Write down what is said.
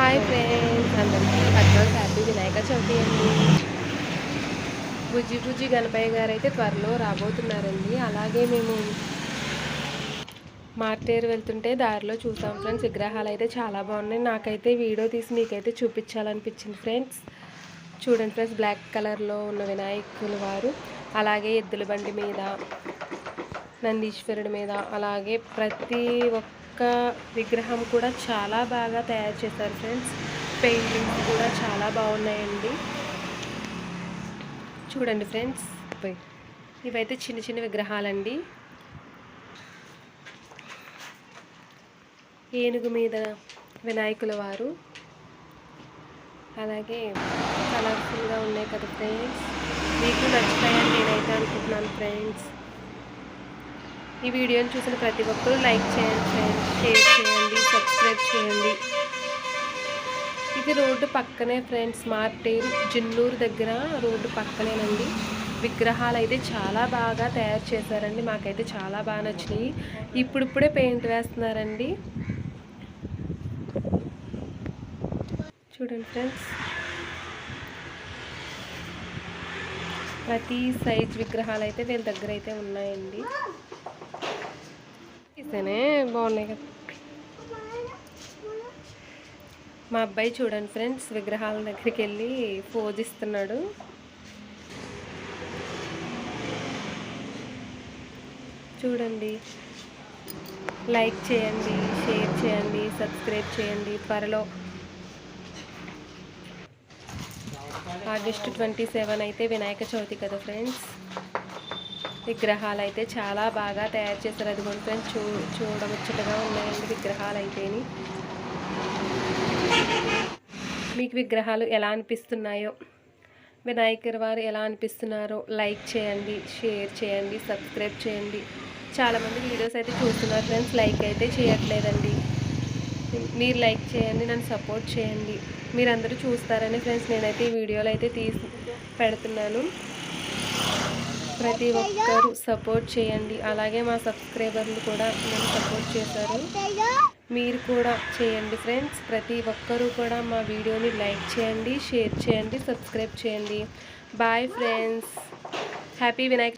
Hi friends అందరికీ advance happy Vinayaka Chavithi అండి. బుజ్జి బుజ్జి గణపయ్య గారు అయితే త్వరలో రాబోతున్నారండి. అలాగే మేము మార్టేరు వెళ్తుంటే దారిలో చూసాం ఫ్రెండ్స్. విగ్రహాలు అయితే చాలా బాగున్నాయి. నాకైతే వీడియో తీసి మీకైతే చూపించాలనిపించింది ఫ్రెండ్స్. చూడండి ఫ్రెండ్స్ బ్లాక్ కలర్లో ఉన్న వినాయకులు వారు. అలాగే ఎద్దుల బండి మీద నందీశ్వరుడి మీద అలాగే ప్రతి ఒక్క విగ్రహం కూడా చాలా బాగా తయారు చేశారు ఫ్రెండ్స్. పెయింటింగ్స్ కూడా చాలా బాగున్నాయండి. చూడండి ఫ్రెండ్స్. ఇవైతే చిన్న చిన్న విగ్రహాలండి. ఏనుగు మీద వినాయకుల వారు. అలాగే కలర్ఫుల్గా ఉన్నాయి కదా ఫ్రెండ్స్. మీకు నచ్చుతాయని నేనైతే అనుకుంటున్నాను ఫ్రెండ్స్. ఈ వీడియోని చూసిన ప్రతి ఒక్కరూ లైక్ చేయండి షేర్ చేయండి సబ్స్క్రైబ్ చేయండి. ఇది రోడ్డు పక్కనే ఫ్రెండ్స్ మార్టేరు జిన్నూరు దగ్గర రోడ్డు పక్కనేనండి. విగ్రహాలు అయితే చాలా బాగా తయారు చేశారండి మాకైతే చాలా బాగా నచ్చినాయి. ఇప్పుడిప్పుడే పెయింట్ వేస్తున్నారండి. చూడండి ఫ్రెండ్స్. ప్రతి సైజ్ విగ్రహాలు అయితే వీళ్ళ దగ్గర అయితే ఉన్నాయండి. చేస్తేనే బాగున్నాయి కదా. మా అబ్బాయి చూడండి ఫ్రెండ్స్ విగ్రహాల దగ్గరికి వెళ్ళి పూజిస్తున్నాడు చూడండి లైక్ చేయండి షేర్ చేయండి సబ్స్క్రైబ్ చేయండి త్వరలో ఆగస్ట్ ట్వంటీ సెవెన్ అయితే వినాయక చవితి కదా ఫ్రెండ్స్. విగ్రహాలు అయితే చాలా బాగా తయారు చేశారు. అది కూడా ఫ్రెండ్స్ చూ చూడముచ్చటగా ఉన్నాయండి విగ్రహాలు అయితేని మీకు విగ్రహాలు ఎలా అనిపిస్తున్నాయో వినాయకర్ వారు ఎలా అనిపిస్తున్నారో లైక్ చేయండి షేర్ చేయండి సబ్స్క్రైబ్ చేయండి. చాలామంది వీడియోస్ అయితే చూస్తున్నారు ఫ్రెండ్స్ లైక్ అయితే చేయట్లేదండి. మీరు లైక్ చేయండి నన్ను సపోర్ట్ చేయండి. మీరందరూ చూస్తారని ఫ్రెండ్స్ నేనైతే ఈ వీడియోలు అయితే తీసి పెడుతున్నాను. ప్రతి ఒక్కరు సపోర్ట్ చేయండి. అలాగే మా సబ్స్క్రైబర్లు కూడా నన్ను సపోర్ట్ చేశారు. మీరు కూడా చేయండి ఫ్రెండ్స్. ప్రతి ఒక్కరూ కూడా మా వీడియోని లైక్ చేయండి షేర్ చేయండి సబ్స్క్రైబ్ చేయండి. Bye friends. హ్యాపీ వినాయక